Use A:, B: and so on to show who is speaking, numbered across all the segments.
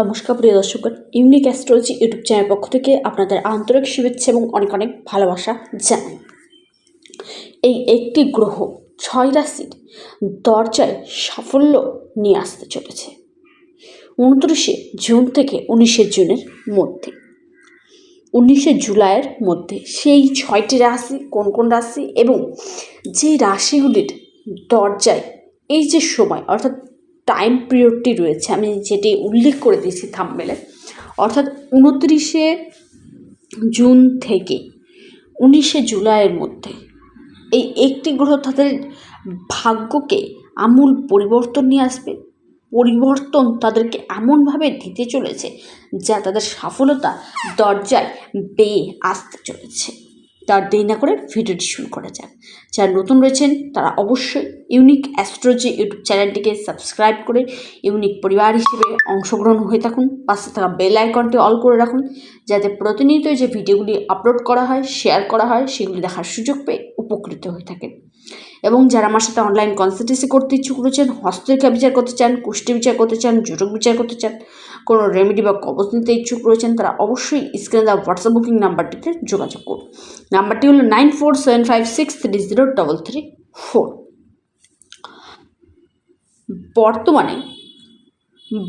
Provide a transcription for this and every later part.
A: নমস্কার প্রিয় দর্শকগণ unique astrology YouTube চ্যানেলের পক্ষ থেকে আপনাদের আন্তরিক শুভেচ্ছা এবং অনেক অনেক ভালোবাসা জানাই। এই একটি গ্রহ ছয় রাশির দরজায় সাফল্য নিয়ে আসতে চলেছে। উনত্রিশে জুন থেকে উনিশে জুনের মধ্যে। উনিশে জুলাইয়ের মধ্যে সেই ছয়টি রাশি, কোন কোন রাশি এবং যে রাশিগুলির দরজায় এই যে সময়, অর্থাৎ টাইম পিরিয়ডটি রয়েছে। আমি যেটি উল্লেখ করে দিয়েছি থাম্বেলে অর্থাৎ উনত্রিশে জুন থেকে উনিশে জুলাইয়ের মধ্যে এই একটি গ্রহ তাদের ভাগ্যকে আমূল পরিবর্তন নিয়ে আসবে। পরিবর্তন তাদেরকে এমনভাবে দিতে চলেছে যা তাদের সফলতা দরজায় বেয়ে আসতে চলেছে। তার দেরি না করে ভিডিওটি শুরু করা যাক। যারা নতুন রয়েছেন, তারা অবশ্যই ইউনিক অ্যাস্ট্রোলজি ইউটিউব চ্যানেলটিকে সাবস্ক্রাইব করে ইউনিক পরিবার হিসেবে অংশগ্রহণ হয়ে থাকুন। পাশে থাকা বেল আইকনটি অল করে রাখুন, যাতে প্রতিনিয়ত যে ভিডিওগুলি আপলোড করা হয়, শেয়ার করা হয়, সেগুলি দেখার সুযোগ পেয়ে উপকৃত হয়ে থাকেন। এবং যারা আমার সাথে অনলাইন কনসালটেন্সি করতে ইচ্ছুক রয়েছেন হস্তরেখা বিচার করতে চান, কুষ্টি বিচার করতে চান জোটক বিচার করতে চান কোনো রেমেডি বা কবচ নিতে ইচ্ছুক রয়েছেন, তারা অবশ্যই স্ক্রিনে দেওয়া হোয়াটসঅ্যাপ বুকিং নাম্বারটিতে যোগাযোগ করুন। নাম্বারটি হলো nine four seven five six three zero double three four বর্তমানে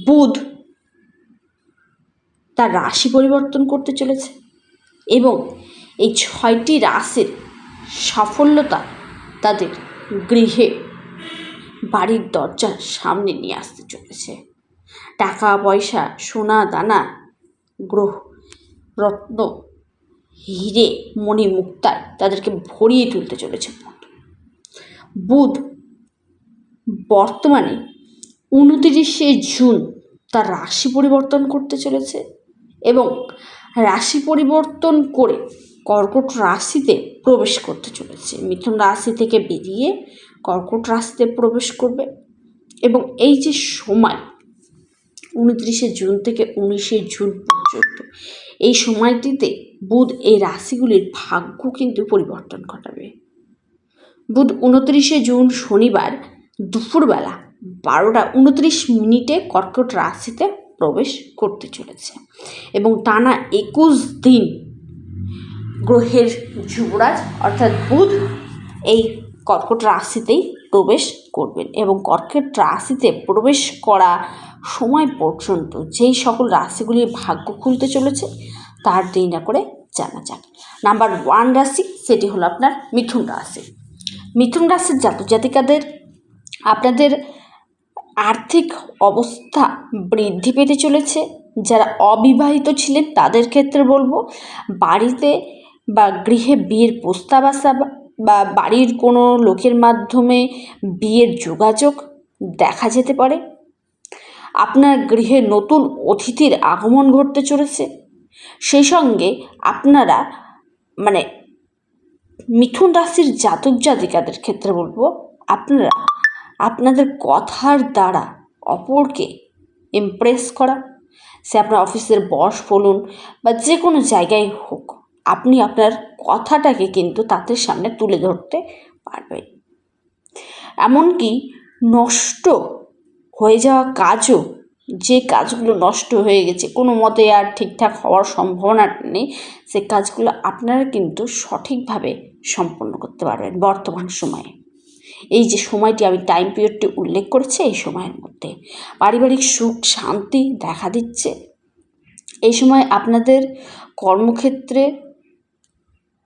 A: বুধ তার রাশি পরিবর্তন করতে চলেছে এবং এই ছয়টি রাশির সাফল্যতা তাদের গৃহে বাড়ির দরজার সামনে নিয়ে আসতে চলেছে। টাকা পয়সা সোনা দানা গ্রহ, রত্ন, হিরে, মণি মুক্তায় তাদেরকে ভরিয়ে তুলতে চলেছে বুধ। বুধ বর্তমানে উনতিরিশে জুন তার রাশি পরিবর্তন করতে চলেছে এবং রাশি পরিবর্তন করে কর্কট রাশিতে প্রবেশ করতে চলেছে। মিথুন রাশি থেকে বেরিয়ে কর্কট রাশিতে প্রবেশ করবে এবং এই যে সময় উনত্রিশে জুন থেকে উনিশে জুন পর্যন্ত। এই সময়টিতে বুধ এই রাশিগুলির ভাগ্য কিন্তু পরিবর্তন ঘটাবে। বুধ উনত্রিশে জুন শনিবার দুপুরবেলা বারোটা উনত্রিশ মিনিটে কর্কট রাশিতে প্রবেশ করতে চলেছে এবং টানা একুশ দিন গ্রহের যুবরাজ অর্থাৎ বুধ এই কর্কট রাশিতেই প্রবেশ করবেন এবং কর্কট রাশিতে প্রবেশ করা সময় পর্যন্ত যেই সকল রাশিগুলির ভাগ্য খুলতে চলেছে, তার দেরি না করে জানা যাক। নাম্বার ওয়ান রাশি, সেটি হলো আপনার মিথুন রাশি। মিথুন রাশির জাতক জাতিকাদের আপনাদের আর্থিক অবস্থা বৃদ্ধি পেতে চলেছে। যারা অবিবাহিত ছিলেন, তাদের ক্ষেত্রে বলব, বাড়িতে বা গৃহে বিয়ের প্রস্তাব আসা বা বাড়ির কোনো লোকের মাধ্যমে বিয়ের যোগাযোগ দেখা যেতে পারে। আপনার গৃহে নতুন অতিথির আগমন ঘটতে চলেছে। সেই সঙ্গে আপনারা মানে মিথুন রাশির জাতক জাতিকাদের ক্ষেত্রে বলব, আপনারা আপনাদের কথার দ্বারা অপরকে ইমপ্রেস করা। সে আপনার অফিসের বস বলুন বা যে কোনো জায়গায় হোক, আপনি আপনার কথাটাকে কিন্তু তাদের সামনে তুলে ধরতে পারবেন। এমনকি নষ্ট হয়ে যাওয়া কাজও যে কাজগুলো নষ্ট হয়ে গেছে, কোনো মতে আর ঠিকঠাক হওয়ার সম্ভাবনা নেই, সে কাজগুলো আপনারা কিন্তু সঠিকভাবে সম্পন্ন করতে পারবেন বর্তমান সময়ে। এই যে সময়টি আমি টাইম পিরিয়ডটি উল্লেখ করেছি, এই সময়ের মধ্যে পারিবারিক সুখ, শান্তি দেখা দিচ্ছে। এই সময় আপনাদের কর্মক্ষেত্রে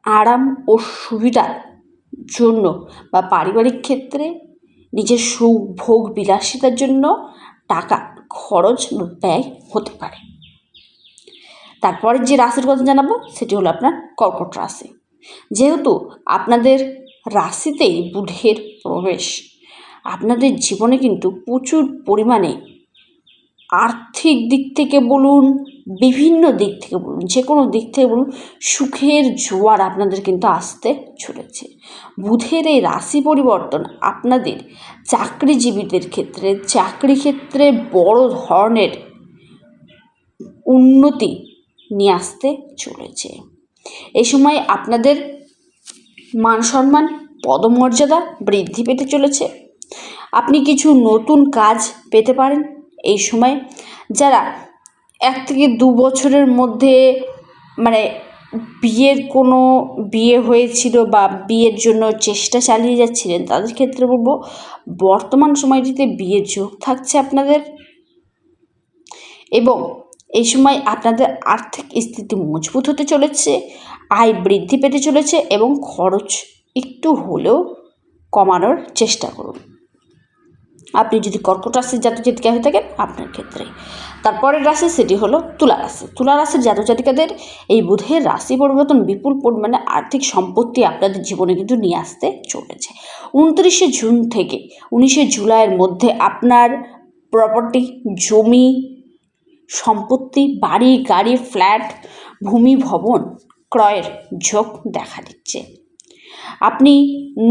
A: আরাম ও সুবিধার জন্য বা পারিবারিক ক্ষেত্রে নিজের সুখ, ভোগ, বিলাসিতার জন্য টাকা, খরচ, ব্যয় হতে পারে। তারপরে যে রাশির কথা জানাব, সেটি হলো আপনার কর্কট রাশি। যেহেতু আপনাদের রাশিতেই বুধের প্রবেশ, আপনাদের জীবনে কিন্তু প্রচুর পরিমাণে আর্থিক দিক থেকে বলুন, বিভিন্ন দিক থেকে বলুন, যে কোনো দিক থেকে বলুন, সুখের জোয়ার আপনাদের কিন্তু আসতে চলেছে। বুধের এই রাশি পরিবর্তন আপনাদের চাকরিজীবীদের ক্ষেত্রে, চাকরি ক্ষেত্রে বড় ধরনের উন্নতি নিয়ে আসতে চলেছে। এই সময় আপনাদের মান সম্মান, পদমর্যাদা বৃদ্ধি পেতে চলেছে। আপনি কিছু নতুন কাজ পেতে পারেন এই সময় যারা এক থেকে দু বছরের মধ্যে মানে বিয়ের কোনো বিয়ে হয়েছিল বা বিয়ের জন্য চেষ্টা চালিয়ে যাচ্ছিলেন, তাদের ক্ষেত্রে বলব বর্তমান সময়টিতে বিয়ের যোগ থাকছে আপনাদের। এবং এই সময় আপনাদের আর্থিক স্থিতি মজবুত হতে চলেছে, আয় বৃদ্ধি পেতে চলেছে এবং খরচ একটু হলেও কমানোর চেষ্টা করুন। আপনি যদি কর্কট রাশির জাতক জাতিকা হয়ে থাকেন, আপনার ক্ষেত্রে। তারপরের রাশি সেটি হলো তুলা রাশি। তুলা রাশির জাতক জাতিকাদের এই বুধের রাশি পরিবর্তন বিপুল পরিমাণে আর্থিক সম্পত্তি আপনাদের জীবনে কিন্তু নিয়ে আসতে চলেছে। উনত্রিশে জুন থেকে উনিশে জুলাইয়ের মধ্যে আপনার প্রপার্টি জমি, সম্পত্তি, বাড়ি, গাড়ি ফ্ল্যাট ভূমি, ভবন ক্রয়ের ঝোঁক দেখা দিচ্ছে। আপনি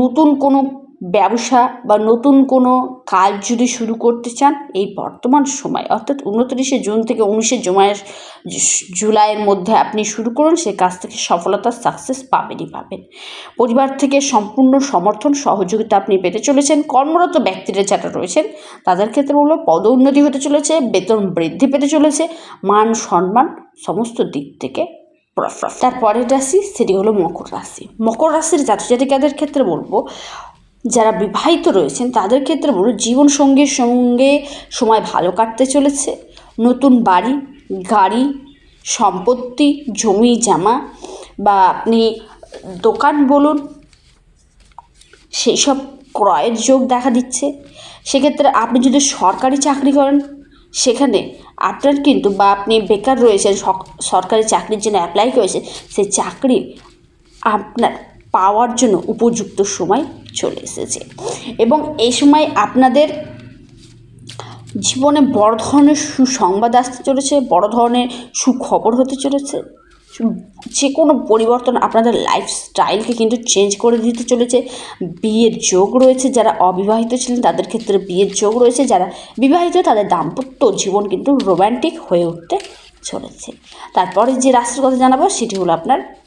A: নতুন কোনো ব্যবসা বা নতুন কোনো কাজ যদি শুরু করতে চান, এই বর্তমান সময়, অর্থাৎ উনত্রিশে জুন থেকে উনিশে জুমায়ের জুলাইয়ের মধ্যে আপনি শুরু করুন, সে কাজ থেকে সফলতা সাকসেস পাবেনই পাবেন। পরিবার থেকে সম্পূর্ণ সমর্থন, সহযোগিতা আপনি পেতে চলেছেন, কর্মরত ব্যক্তিরা যারা রয়েছেন, তাদের ক্ষেত্রে হলো পদোন্নতি হতে চলেছে, বেতন বৃদ্ধি পেতে চলেছে, মান সম্মান সমস্ত দিক থেকে তারপরের রাশি, সেটি হলো মকর রাশি। মকর রাশির জাতক জাতিকাদের ক্ষেত্রে বলব যারা বিবাহিত রয়েছেন, তাদের ক্ষেত্রে বলব জীবনসঙ্গীর সঙ্গে সময় ভালো কাটতে চলেছে। নতুন বাড়ি, গাড়ি, সম্পত্তি, জমি, জামা বা আপনি দোকান বলুন সেই সব ক্রয়ের যোগ দেখা দিচ্ছে। সেক্ষেত্রে আপনি যদি সরকারি চাকরি করেন, সেখানে আপনার কিন্তু বা আপনি বেকার রয়েছেন সরকারি চাকরির জন্য অ্যাপ্লাই করেছেন, সেই চাকরি আপনার পাওয়ার জন্য উপযুক্ত সময় চলে এসেছে। এবং এই সময় আপনাদের জীবনে বড় ধরনের সুসংবাদ আসতে চলেছে, বড় ধরনের সুখবর হতে চলেছে। যে কোনো পরিবর্তন আপনাদের লাইফস্টাইলকে কিন্তু চেঞ্জ করে দিতে চলেছে। বিয়ের যোগ রয়েছে, যারা অবিবাহিত ছিলেন তাদের ক্ষেত্রে বিয়ের যোগ রয়েছে, যারা বিবাহিত তাদের দাম্পত্য জীবন কিন্তু রোম্যান্টিক হয়ে উঠতে চলেছে। তারপরে যে রাশির কথা জানাব, সেটি হলো আপনার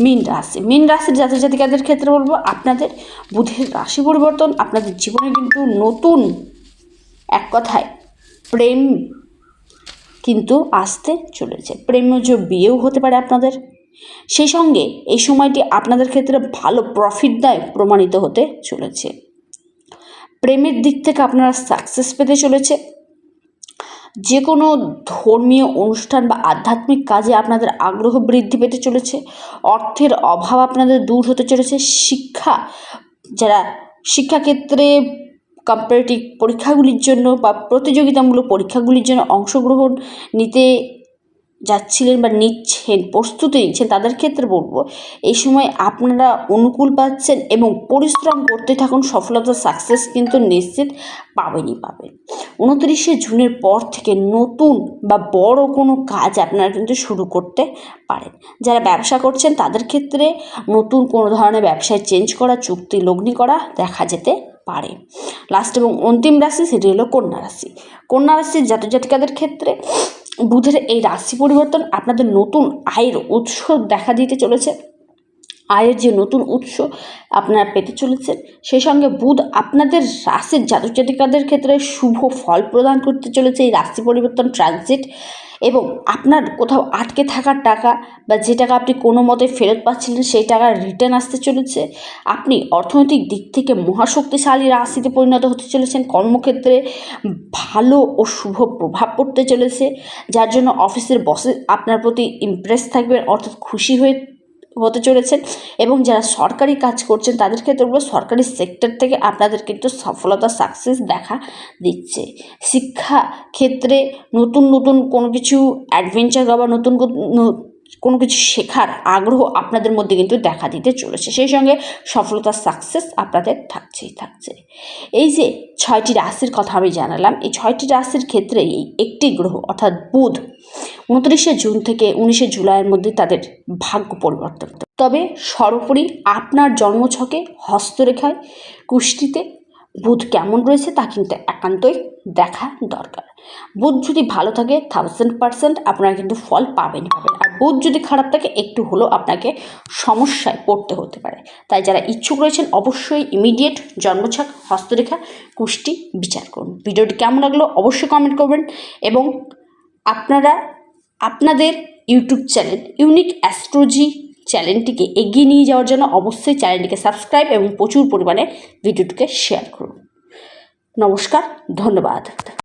A: মীন রাশি মীন রাশির জাতক জাতিকাদের ক্ষেত্রে বলব, আপনাদের বুধের রাশি পরিবর্তন, আপনাদের জীবনে কিন্তু নতুন এক কথায় প্রেম কিন্তু আসতে চলেছে। প্রেমজ বিয়েও হতে পারে আপনাদের। সেই সঙ্গে এই সময়টি আপনাদের ক্ষেত্রে ভালো প্রফিটদায়ক প্রমাণিত হতে চলেছে। প্রেমের দিক থেকে আপনারা সাকসেস পেতে চলেছে। যে কোনো ধর্মীয় অনুষ্ঠান বা আধ্যাত্মিক কাজে আপনাদের আগ্রহ বৃদ্ধি পেতে চলেছে, অর্থের অভাব আপনাদের দূর হতে চলেছে, শিক্ষা, যারা শিক্ষাক্ষেত্রে কম্পারেটিভ পরীক্ষাগুলির জন্য বা প্রতিযোগিতামূলক পরীক্ষাগুলির জন্য অংশগ্রহণ নিতে যাচ্ছিলেন বা নিচ্ছেন, প্রস্তুতি নিচ্ছেন, তাদের ক্ষেত্রে বলব, এই সময় আপনারা অনুকূল পাচ্ছেন এবং পরিশ্রম করতে থাকুন, সফলতা সাকসেস কিন্তু নিশ্চিত পাবেনই পাবেন। উনত্রিশে জুনের পর থেকে নতুন বা বড় কোনো কাজ আপনারা কিন্তু শুরু করতে পারেন। যারা ব্যবসা করছেন, তাদের ক্ষেত্রে নতুন কোনো ধরনের ব্যবসায় চেঞ্জ করা, চুক্তি, লগ্নি করা দেখা যেতে পারে। লাস্ট এবং অন্তিম রাশি সেটি হলো কন্যা রাশি। কন্যা রাশির জাতক জাতিকাদের ক্ষেত্রে বুধের এই রাশি পরিবর্তন আপনাদের নতুন আয়ের উৎস দেখা দিতে চলেছে। আয়ের যে নতুন উৎস আপনারা পেতে চলেছেন, সেই সঙ্গে বুধ আপনাদের রাশির জাতক জাতিকাদের ক্ষেত্রে শুভ ফল প্রদান করতে চলেছে এই রাশি পরিবর্তন ট্রানজিট এবং আপনার কোথাও আটকে থাকার টাকা বা যে টাকা আপনি কোনো মতে ফেরত পাচ্ছিলেন সেই টাকার রিটার্ন আসতে চলেছে। আপনি অর্থনৈতিক দিক থেকে মহাশক্তিশালী রাশিতে পরিণত হতে চলেছেন, কর্মক্ষেত্রে ভালো ও শুভ প্রভাব পড়তে চলেছে, যার জন্য অফিসের বসে আপনার প্রতি ইমপ্রেস থাকবেন, অর্থাৎ খুশি হয়ে হতে চলেছেন এবং যারা সরকারি কাজ করছেন তাদের ক্ষেত্রে সরকারি সেক্টর থেকে আপনাদের কিন্তু সফলতা সাকসেস দেখা দিচ্ছে। শিক্ষা ক্ষেত্রে নতুন নতুন কোনো কিছু অ্যাডভেঞ্চার বা নতুন কোনো- কিছু শেখার আগ্রহ আপনাদের মধ্যে কিন্তু দেখা দিতে চলেছে। সেই সঙ্গে সফলতা সাকসেস আপনাদের থাকছেই থাকছে। এই যে ছয়টি রাশির কথা আমি জানালাম, এই ছয়টি রাশির ক্ষেত্রে এই একটি গ্রহ অর্থাৎ বুধ উনত্রিশে জুন থেকে উনিশে জুলাইয়ের মধ্যে তাদের ভাগ্য পরিবর্তন। তবে সর্বোপরি আপনার জন্মছকে হস্তরেখায়, কুষ্টিতে বুধ কেমন রয়েছে তা কিন্তু একান্তই দেখা দরকার। বুধ যদি ভালো থাকে থাউজেন্ড পার্সেন্ট আপনারা কিন্তু ফল পাবেনই পাবেন। আর বুধ যদি খারাপ থাকে, একটু হলেও আপনাকে সমস্যায় পড়তে হতে পারে। তাই যারা ইচ্ছুক রয়েছেন, অবশ্যই ইমিডিয়েট জন্মছক হস্তরেখা কুষ্টি বিচার করুন। ভিডিওটি কেমন লাগল অবশ্যই কমেন্ট করবেন এবং আপনারা, আপনাদের ইউটিউব চ্যানেল ইউনিক অ্যাস্ট্রোলজি চ্যানেলটিকে এগিয়ে নিয়ে যাওয়ার জন্য অবশ্যই চ্যানেলটিকে সাবস্ক্রাইব এবং প্রচুর পরিমাণে ভিডিওটিকে শেয়ার করুন। নমস্কার, ধন্যবাদ।